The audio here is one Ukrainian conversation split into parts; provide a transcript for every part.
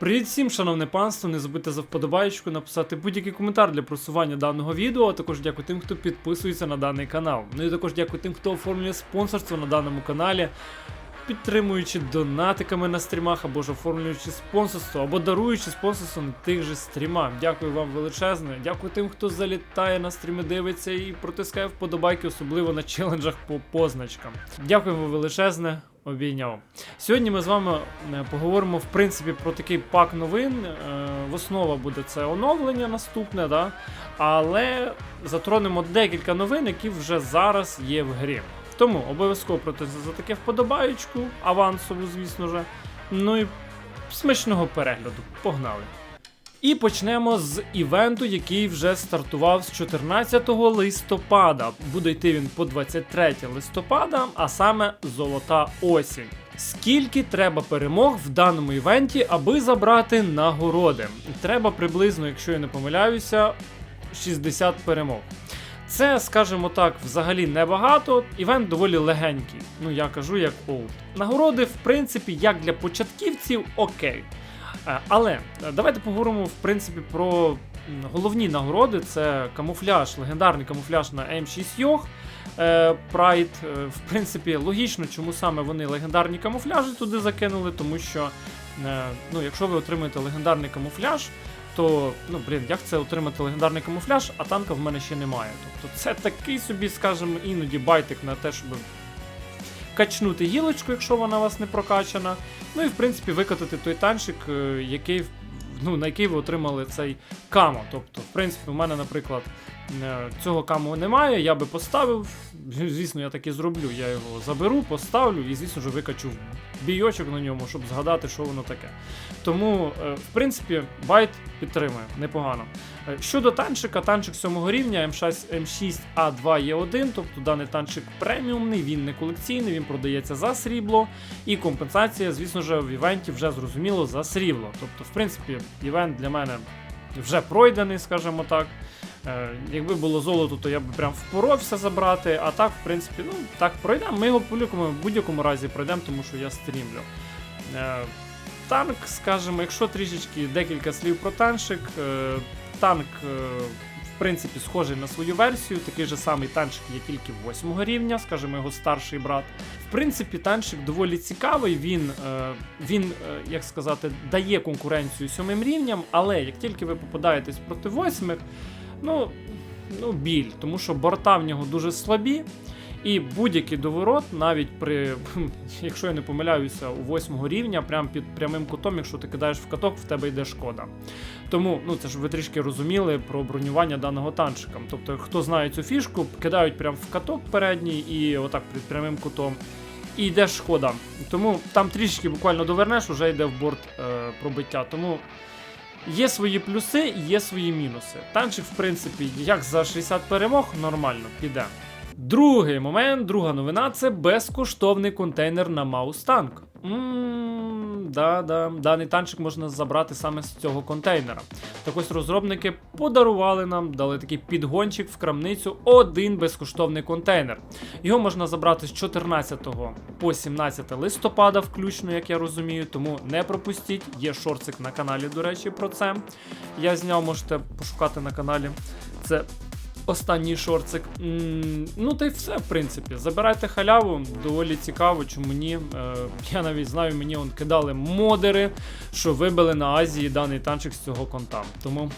Привіт всім, шановне панство. Не забудьте за вподобаєчку написати будь-який коментар для просування даного відео. А також дякую тим, хто підписується на даний канал. Ну і також дякую тим, хто оформлює спонсорство на даному каналі, підтримуючи донатиками на стрімах, або ж оформлюючи спонсорство, або даруючи спонсорство на тих же стрімах. Дякую вам величезне. Дякую тим, хто залітає на стріми, дивиться і протискає вподобайки, особливо на челенджах по позначкам. Дякую вам величезне. Обійняв. Сьогодні ми з вами е, поговоримо в принципі про такий пак новин. Е, В основа буде це оновлення наступне, да? але затронемо декілька новин, які вже зараз є в грі. Тому обов'язково протиснути за таке вподобаючку, авансову, звісно ж. Ну і смачного перегляду. Погнали! І почнемо з івенту, який вже стартував з 14 листопада. Буде йти він по 23 листопада, а саме золота осінь. Скільки треба перемог в даному івенті, аби забрати нагороди? Треба приблизно, якщо я не помиляюся, 60 перемог. Це, скажімо так, взагалі небагато. Івент доволі легенький. Ну я кажу як олд. Нагороди, в принципі, як для початківців, окей. Е, Але е, давайте поговоримо в принципі про головні нагороди. Це камуфляж, легендарний камуфляж на М6 Йох. Pride. Е, В принципі, логічно, чому саме вони легендарні камуфляжі туди закинули, тому що ну, якщо ви отримуєте легендарний камуфляж, то ну блін, як це отримати легендарний камуфляж, а танка в мене ще немає. Тобто це такий собі, скажімо, іноді байтик на те, щоб качнути гілочку, якщо вона у вас не прокачана. Ну і в принципі викатати той танчик, е, який ну, на який ви отримали цей камо. Тобто, в принципі, у мене, наприклад, е, цього камо немає, я би поставив. Звісно, я так і зроблю. Я його заберу, поставлю і, звісно ж, викачу бійочок на ньому, щоб згадати, що воно таке. Тому, е, в принципі, байт підтримує непогано. Е, Щодо танчика, танчик 7 рівня М6, М6А2Е1, тобто даний танчик преміумний, він не колекційний, він продається за срібло. І компенсація, звісно ж, в івенті вже зрозуміло за срібло. Тобто, в принципі, івент для мене вже пройдений, скажімо так. Е, Якби було золото, то я б прям впоровся забрати. А так, в принципі, ну так пройдемо. Ми його по-любому в будь-якому разі пройдемо, тому що я стрімлю. Е, Танк, скажімо, якщо трішечки декілька слів про танчик. е, Танк, в принципі, схожий на свою версію. Такий же самий танчик є тільки 8 рівня, скажімо, його старший брат. В принципі, танчик доволі цікавий. Він, він як сказати, дає конкуренцію сьомим рівням, але як тільки ви попадаєтесь проти восьмих, ну, ну біль, тому що борта в нього дуже слабі. І будь-який доворот, навіть при, якщо я не помиляюся, у восьмого рівня, прямо під прямим кутом, якщо ти кидаєш в каток, в тебе йде шкода. Тому, ну це ж ви трішки розуміли про бронювання даного танчика. Тобто, хто знає цю фішку, кидають прямо в каток передній і отак під прямим кутом. І йде шкода. Тому там трішки буквально довернеш, уже йде в борт е, пробиття. Тому є свої плюси, є свої мінуси. Танчик, в принципі, як за 60 перемог, нормально піде. Другий момент, друга новина це безкоштовний контейнер на Маустанк. Ммм, да, да, даний танчик можна забрати саме з цього контейнера. Так ось розробники подарували нам, дали такий підгончик в крамницю один безкоштовний контейнер. Його можна забрати з 14 по 17 листопада, включно, як я розумію, тому не пропустіть. Є шорцик на каналі, до речі, про це. Я зняв, можете пошукати на каналі. Це останній шорцик. Ну та й все, в принципі. Забирайте халяву, доволі цікаво, чому ні. Е, я навіть знаю, мені он кидали модери, що вибили на Азії даний танчик з цього конта. Тому.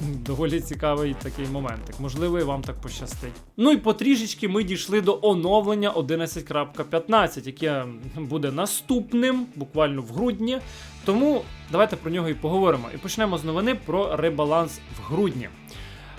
Доволі цікавий такий моментик. Можливо, і вам так пощастить. Ну і потрішечки ми дійшли до оновлення 11.15, яке буде наступним, буквально в грудні. Тому давайте про нього і поговоримо. І почнемо з новини про ребаланс в грудні.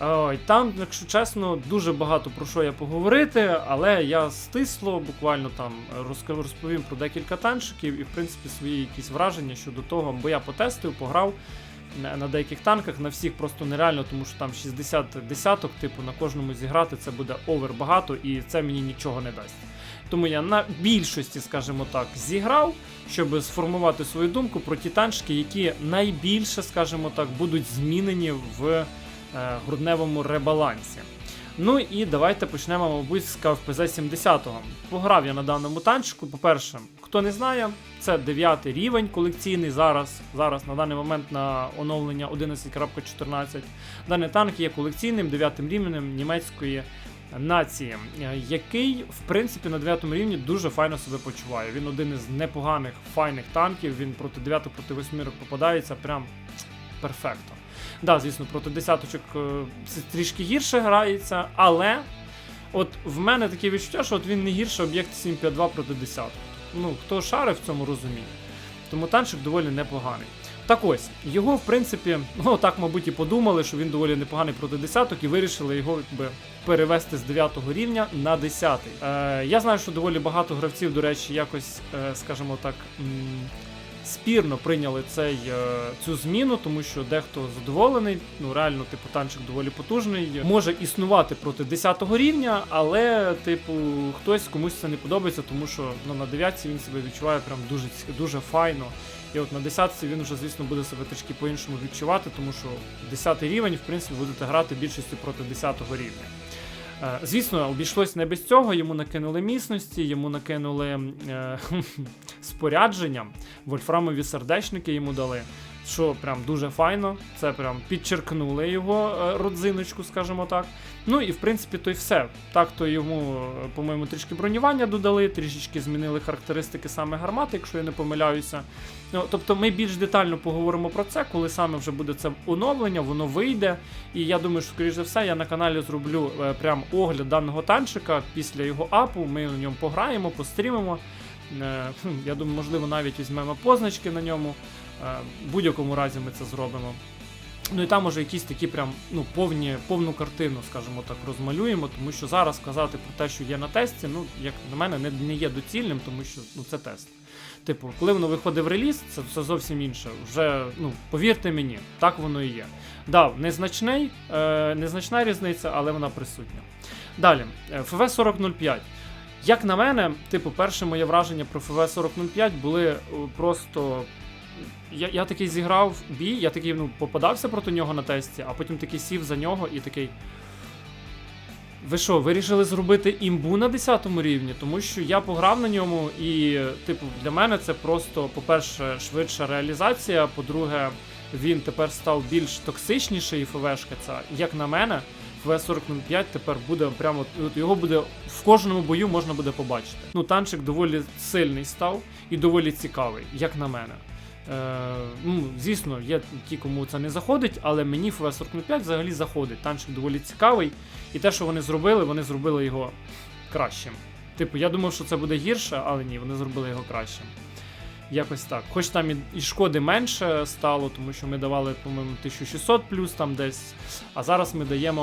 Ой, там, якщо чесно, дуже багато про що я поговорити, але я стисло буквально там розповім про декілька танчиків і, в принципі, свої якісь враження щодо того, бо я потестив, пограв на, деяких танках, на всіх просто нереально, тому що там 60 десяток, типу, на кожному зіграти це буде овер багато, і це мені нічого не дасть. Тому я на більшості, скажімо так, зіграв, щоб сформувати свою думку про ті танчики, які найбільше, скажімо так, будуть змінені в е, грудневому ребалансі. Ну і давайте почнемо, мабуть, з КФПЗ 70-го. Пограв я на даному танчику. По-перше, хто не знає, це 9 рівень колекційний зараз. Зараз на даний момент на оновлення 11.14. Даний танк є колекційним 9 рівнем німецької нації, е, який, в принципі, на 9 рівні дуже файно себе почуває. Він один із непоганих файних танків. Він проти 9 проти 8 попадається прям перфекто. Да, звісно, проти десяточок е, це трішки гірше грається, але от в мене таке відчуття, що от він не гірше об'єкт 752 проти 10. Ну, хто шарив в цьому розуміє. Тому танчик доволі непоганий. Так ось, його, в принципі, ну так, мабуть, і подумали, що він доволі непоганий проти десяток, і вирішили його якби перевести з 9 рівня на 10. Е, я знаю, що доволі багато гравців, до речі, якось, е, скажімо так. М- спірно прийняли цей, е, цю зміну, тому що дехто задоволений. Ну реально, типу, танчик доволі потужний. Може існувати проти 10-го рівня, але, типу, хтось комусь це не подобається, тому що ну, на 9 він себе відчуває прям дуже дуже файно. І от на 10 він вже, звісно, буде себе трішки по-іншому відчувати, тому що 10-й рівень, в принципі, будете грати більшістю проти 10 рівня. Е, Звісно, обійшлось не без цього. Йому накинули міцності, йому накинули е, спорядження, вольфрамові сердечники йому дали. Що прям дуже файно, це прям підчеркнули його е, родзиночку, скажімо так. Ну і в принципі то й все. Так то йому, е, по-моєму, трішки бронювання додали, трішечки змінили характеристики саме гармати, якщо я не помиляюся. Ну, тобто ми більш детально поговоримо про це, коли саме вже буде це оновлення, воно вийде. І я думаю, що, скоріш за все, я на каналі зроблю е, прям огляд даного танчика після його апу. Ми на ньому пограємо, пострімимо. Я думаю, можливо, навіть візьмемо позначки на ньому. Е, В будь-якому разі ми це зробимо. Ну і там уже якісь такі прям ну, повні, повну картину, скажімо так, розмалюємо, тому що зараз казати про те, що є на тесті, ну, як на мене, не, не є доцільним, тому що ну, це тест. Типу, коли воно виходить в реліз, це все зовсім інше. Вже, ну, повірте мені, так воно і є. Да, незначний, е, незначна різниця, але вона присутня. Далі, е, FV 4005. Як на мене, типу, перше моє враження про FV 4005 були е, просто. Я, я такий зіграв бій, я такий ну, попадався проти нього на тесті, а потім такий сів за нього і такий. Ви що, вирішили зробити імбу на 10 рівні? Тому що я пограв на ньому, і, типу, для мене це просто, по-перше, швидша реалізація. По-друге, він тепер став більш токсичніший, ФВшка ця. Як на мене, ФВ-4005 тепер буде прямо його буде в кожному бою можна буде побачити. Ну, танчик доволі сильний став і доволі цікавий, як на мене. Е, ну, звісно, є ті, кому це не заходить, але мені ФВ-45 взагалі заходить. Танчик доволі цікавий. І те, що вони зробили, вони зробили його кращим. Типу, я думав, що це буде гірше, але ні, вони зробили його кращим. Якось так. Хоч там і, і шкоди менше стало, тому що ми давали, по-моєму, 1600 плюс там десь. А зараз ми даємо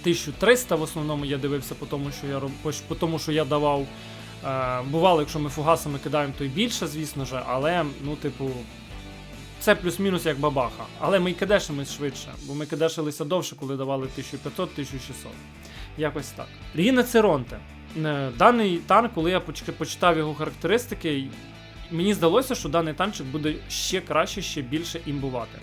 1300 в основному я дивився по тому, що я по тому, що я давав. Е, бувало, якщо ми фугасами кидаємо, то й більше, звісно ж, але, ну, типу, це плюс-мінус як бабаха. Але ми й кидешимось швидше, бо ми кидешилися довше, коли давали 1500-1600. Якось так. Ріна Церонте. Е, Даний танк, коли я почитав його характеристики, мені здалося, що даний танчик буде ще краще, ще більше імбувати.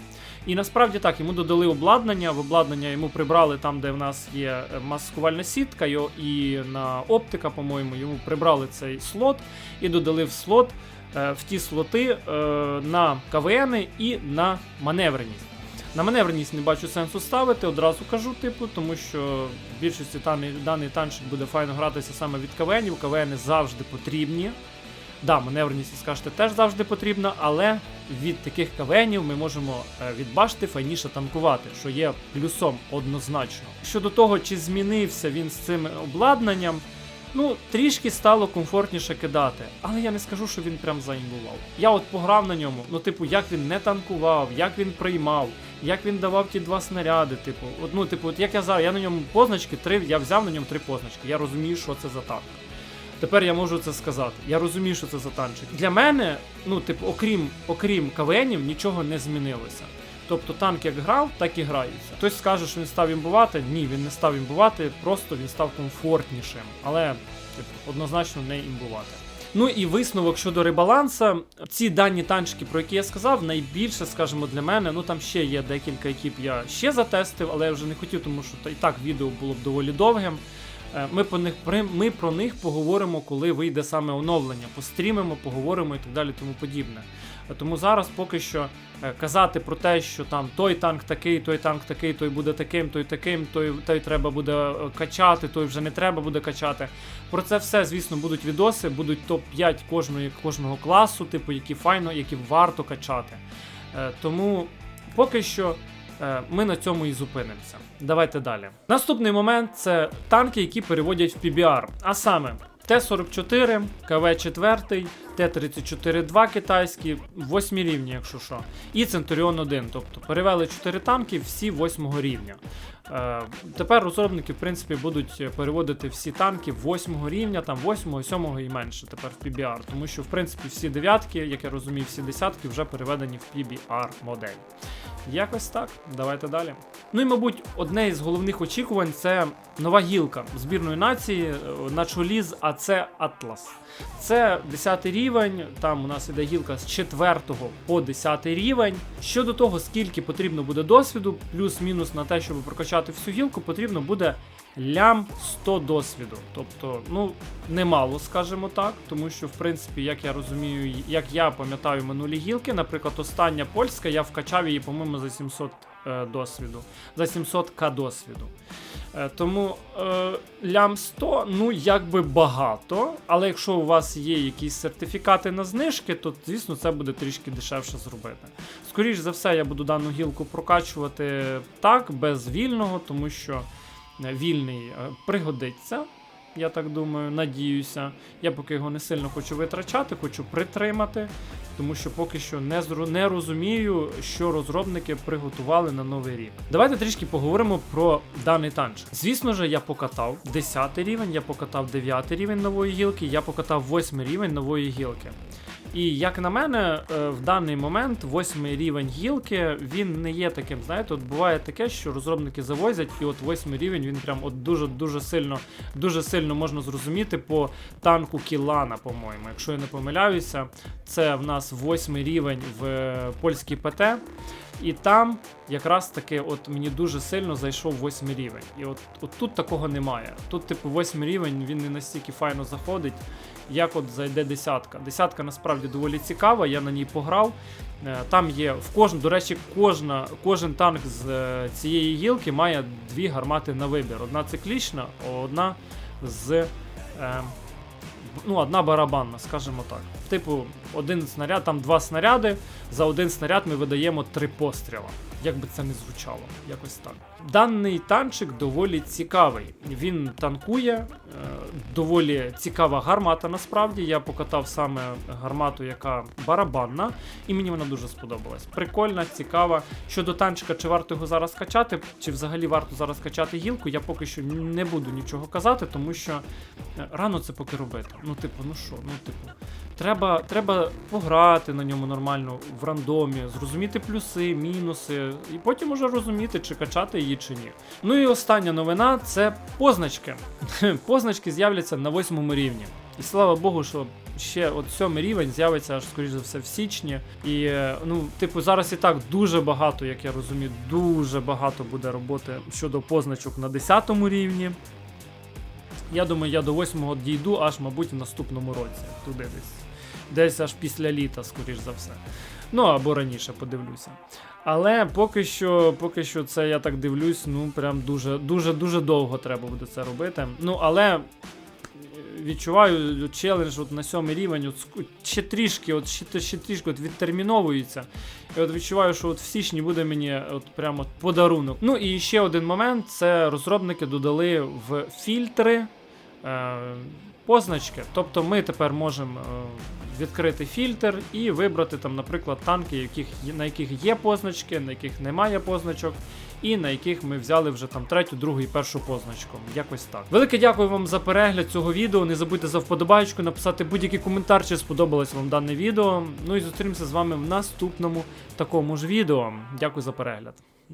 І насправді так, йому додали обладнання. В обладнання йому прибрали там, де в нас є е, маскувальна сітка, і на оптика, по-моєму, йому прибрали цей слот і додали в слот е, в ті слоти е, на КВН і на маневреність. На маневреність не бачу сенсу ставити, одразу кажу, типу, тому що в більшості даний, даний танчик буде файно гратися саме від КВНів. КВН завжди потрібні. Да, маневреність, скажете, теж завжди потрібна, але від таких КВНів ми можемо е, від башти файніше танкувати, що є плюсом однозначно. Щодо того, чи змінився він з цим обладнанням, ну трішки стало комфортніше кидати. Але я не скажу, що він прям заімбував. Я от пограв на ньому, ну, типу, як він не танкував, як він приймав, як він давав ті два снаряди. Типу, от, ну, типу, от як я зараз, я на ньому позначки три, я взяв на ньому три позначки. Я розумію, що це за танк. Тепер я можу це сказати. Я розумію, що це за танчик. Для мене, ну, типу, окрім, окрім КВНів, нічого не змінилося. Тобто танк як грав, так і грається. Хтось скаже, що він став імбувати. Ні, він не став імбувати, просто він став комфортнішим. Але, типу, однозначно не імбувати. Ну і висновок щодо ребаланса. Ці дані танчики, про які я сказав, найбільше, скажімо, для мене. Ну там ще є декілька, які б я ще затестив, але я вже не хотів, тому що та- і так відео було б доволі довгим. Е, Ми про них ми про них поговоримо, коли вийде саме оновлення. Пострімимо, поговоримо і так далі, тому подібне. Е, Тому зараз поки що е, казати про те, що там той танк такий, той танк такий, той буде таким, той таким, той, той треба буде качати, той вже не треба буде качати. Про це все, звісно, будуть відоси, будуть топ-5 кожної, кожного класу, типу, які файно, які варто качати. Тому поки що ми на цьому і зупинимося. Давайте далі. Наступний момент це танки, які переводять в PBR. А саме Т-44, КВ-4, Т-34-2 китайські, 8 рівні, якщо що, і Центуріон 1. Тобто перевели 4 танки всі 8 рівня. Е, тепер розробники, в принципі, будуть переводити всі танки 8 рівня, там 8, 7 і менше тепер в PBR. Тому що, в принципі, всі дев'ятки, як я розумію, всі десятки вже переведені в PBR модель. Якось так, давайте далі. Ну і, мабуть, одне із головних очікувань це нова гілка збірної нації е, на чолі з АЦ Атлас. Це 10 рівень, там у нас іде гілка з 4 по 10 рівень. Щодо того, скільки потрібно буде досвіду, плюс-мінус на те, щоб прокачати всю гілку, потрібно буде лям 100 досвіду. Тобто, ну, немало, скажімо так, тому що, в принципі, як я розумію, як я пам'ятаю минулі гілки, наприклад, остання польська, я вкачав її, по-моєму, за 700 е, досвіду, за 700к досвіду. Е, Тому е, лям 100, ну якби багато. Але якщо у вас є якісь сертифікати на знижки, то звісно це буде трішки дешевше зробити. Скоріше за все, я буду дану гілку прокачувати так, без вільного, тому що е, вільний е, пригодиться. Я так думаю, надіюся. Я поки його не сильно хочу витрачати, хочу притримати, тому що поки що не, не розумію, що розробники приготували на новий рік. Давайте трішки поговоримо про даний танч. Звісно ж, я покатав 10 рівень, я покатав 9 рівень нової гілки, я покатав 8 рівень нової гілки. І як на мене, е, в даний момент восьмий рівень гілки він не є таким. Знаєте, от буває таке, що розробники завозять, і от восьмий рівень він прям от дуже дуже сильно, дуже сильно можна зрозуміти по танку Кілана, по-моєму. Якщо я не помиляюся, це в нас восьмий рівень в польській ПТ. І там якраз таки от мені дуже сильно зайшов восьмий рівень. І от, от тут такого немає. Тут, типу, восьмий рівень він не настільки файно заходить, як от зайде десятка. Десятка насправді доволі цікава, я на ній пограв. Е, Там є в кожн, до речі, кожна, кожен танк з е, цієї гілки має дві гармати на вибір. Одна циклічна, одна з. Е, ну, одна барабанна, скажімо так. Типу, один снаряд, там два снаряди. За один снаряд ми видаємо три постріла. Як би це не звучало, якось так. Даний танчик доволі цікавий. Він танкує, е, доволі цікава гармата. Насправді я покатав саме гармату, яка барабанна, і мені вона дуже сподобалась. Прикольна, цікава. Щодо танчика, чи варто його зараз качати, чи взагалі варто зараз качати гілку, я поки що не буду нічого казати, тому що е, рано це поки робити. Ну, типу, ну що, ну типу. Треба, треба пограти на ньому нормально в рандомі, зрозуміти плюси, мінуси, і потім уже розуміти, чи качати її чи ні. Ну і остання новина це позначки. Позначки з'являться на восьмому рівні. І слава Богу, що ще от сьомий рівень з'явиться аж скоріш за все в січні. І е, ну, типу, зараз і так дуже багато, як я розумію, дуже багато буде роботи щодо позначок на 10 рівні. Я думаю, я до 8-го дійду аж, мабуть, в наступному році. Туди десь. Десь аж після літа, скоріш за все. Ну або раніше подивлюся. Але поки що, поки що це я так дивлюсь, ну прям дуже дуже дуже довго треба буде це робити. Ну але е, відчуваю челендж от на сьомий рівень, от ще трішки, от ще, ще трішки от відтерміновується. І от відчуваю, що от в січні буде мені от прямо подарунок. Ну і ще один момент: це розробники додали в фільтри е, позначки. Тобто ми тепер можемо е, відкрити фільтр і вибрати там, наприклад, танки, яких, на яких є позначки, на яких немає позначок. І на яких ми взяли вже там третю, другу і першу позначку. Якось так. Велике дякую вам за перегляд цього відео. Не забудьте за вподобайку, написати будь-який коментар, чи сподобалось вам дане відео. Ну і зустрінемося з вами в наступному такому ж відео. Дякую за перегляд.